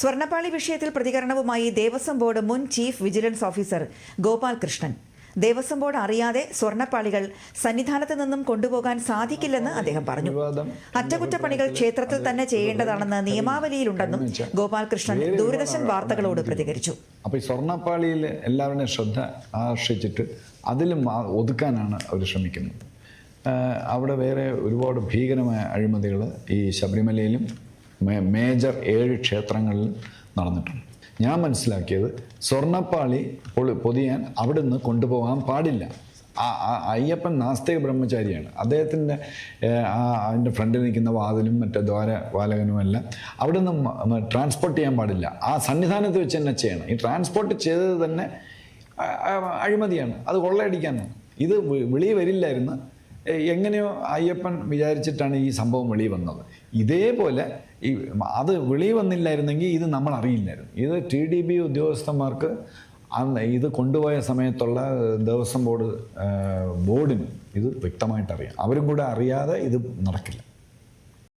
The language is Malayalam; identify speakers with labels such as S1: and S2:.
S1: സ്വർണപ്പാളി വിഷയത്തിൽ പ്രതികരണവുമായി ദേവസ്വം ബോർഡ് മുൻ chief vigilance officer Gopal Krishnan. Devaswom board അറിയാതെ സ്വർണപ്പാളികൾ സന്നിധാനത്ത് നിന്നും കൊണ്ടുപോകാൻ സാധിക്കില്ലെന്ന് അദ്ദേഹം പറഞ്ഞു. അറ്റകുറ്റപ്പണികൾ ക്ഷേത്രത്തിൽ തന്നെ ചെയ്യേണ്ടതാണെന്ന് നിയമാവലിയിലുണ്ടെന്നും ഗോപാൽ കൃഷ്ണൻ ദൂരദർശൻ വാർത്തകളോട് പ്രതികരിച്ചു.
S2: അപ്പോൾ ഈ സ്വർണപ്പാളിയിൽ എല്ലാവരുടെയും ശ്രദ്ധ ആകർഷിച്ചിട്ട് അതിലും ഒതുക്കാനാണ് അവർ ശ്രമിക്കുന്നത്. അവിടെ വേറെ ഒരുപാട് ഭീകരമായ അഴിമതികൾ ഈ ശബരിമലയിലും മേജർ ഏഴ് ക്ഷേത്രങ്ങളിൽ നടന്നിട്ടുണ്ട്. ഞാൻ മനസ്സിലാക്കിയത് സ്വർണപ്പാളി പൊളി പൊതിയാൻ അവിടുന്ന് കൊണ്ടുപോകാൻ പാടില്ല. ആ- അയ്യപ്പൻ നാസ്തിക ബ്രഹ്മചാരിയാണ്. അദ്ദേഹത്തിന്റെ അതിന്റെ ഫ്രണ്ടിൽ നിൽക്കുന്ന വാതിലും മറ്റേ ദ്വാരപാലകനുമെല്ലാം അവിടെ നിന്ന് ട്രാൻസ്പോർട്ട് ചെയ്യാൻ പാടില്ല. ആ സന്നിധാനത്ത് വെച്ച് തന്നെ ചെയ്യണം. ഈ ട്രാൻസ്പോർട്ട് ചെയ്തത് തന്നെ അഴിമതിയാണ്. അത് കൊള്ളയടിക്കാനാണ്. ഇത് വിളി വരില്ലായിരുന്നു. എങ്ങനെയോ അയ്യപ്പൻ വിചാരിച്ചിട്ടാണ് ഈ സംഭവം വെളി വന്നത്. ഇതേപോലെ ഈ അത് വെളി വന്നില്ലായിരുന്നെങ്കിൽ ഇത് നമ്മൾ അറിയില്ലായിരുന്നു. ഇത് ടി ഡി ബി ഉദ്യോഗസ്ഥന്മാർക്ക് അന്ന് ഇത് കൊണ്ടുപോയ സമയത്തുള്ള ദേവസ്വം ബോർഡ് ബോർഡിന് ഇത് വ്യക്തമായിട്ട് അറിയാം അവരും കൂടെ അറിയാതെ ഇത് നടക്കില്ല.